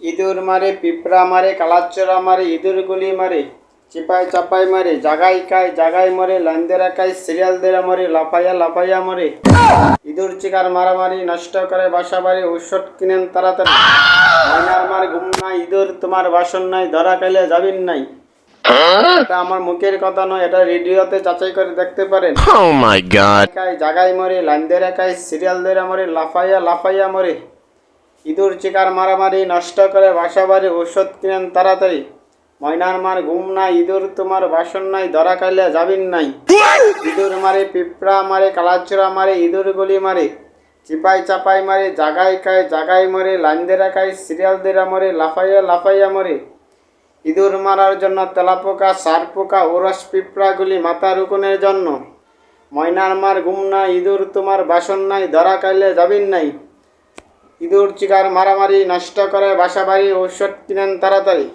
ইঁদুর মারে পিঁপড়া মারে কালাচোরা মারে ইঁদুর গুলি মারে চিপাই চাপাই মারে জাগাই খায় জাগাই মরে লাইনদেরা খায় সিরিয়াল দেরা মরে লাফাইয়া লাফাইয়া মরে। ইঁদুর চিকার মারামারি নষ্ট করে বাসা বাড়ি ঔষধ কিনেন তাড়াতাড়ি। ময়নার মার ঘুম নাই ইঁদুর তোমার বাসন নাই ধরা খাইলে যাবিন নাই। এটা আমার মুখের কথা নয় এটা রেডিওতে যাচাই করে দেখতে পারেন। Oh জাগাই মরে লাইন দেরা খায় সিরিয়াল দেরা মরে লাফাইয়া লাফাইয়া মরে। ইঁদুর চিকার মারামারি, নষ্ট করে বাসা বাড়ি ঔষধ কিনেন তাড়াতাড়ি। ময়নার মার ঘুম নাই, ইঁদুর তোমার বাসন নাই, ধরা খাইলে যাবিন নাই। ইঁদুর মারে, পিঁপড়া মারে, কালাচোরা মারে, ইঁদুর গলি মারে। চিপাই চাপাই মারে, জাগাই খায়, জাগাই মরে, লাইন দেরা খায়, সিরিয়াল দেরা মরে, লাফাইয়া লাফাইয়া মরে। ইঁদুর মারার জন্য তেলাপোকা সার পোকা ওরস পিঁপড়াগুলি মাথা রুকুনের জন্য। ময়নার মার ঘুম নাই, ইঁদুর তোমার বাসন নাই, ধরা খাইলে যাবিন নাই। ইঁদুর চিকার মারামারি নষ্ট করে বাসা বাড়ি ঔষধ কিনেন তাড়াতাড়ি।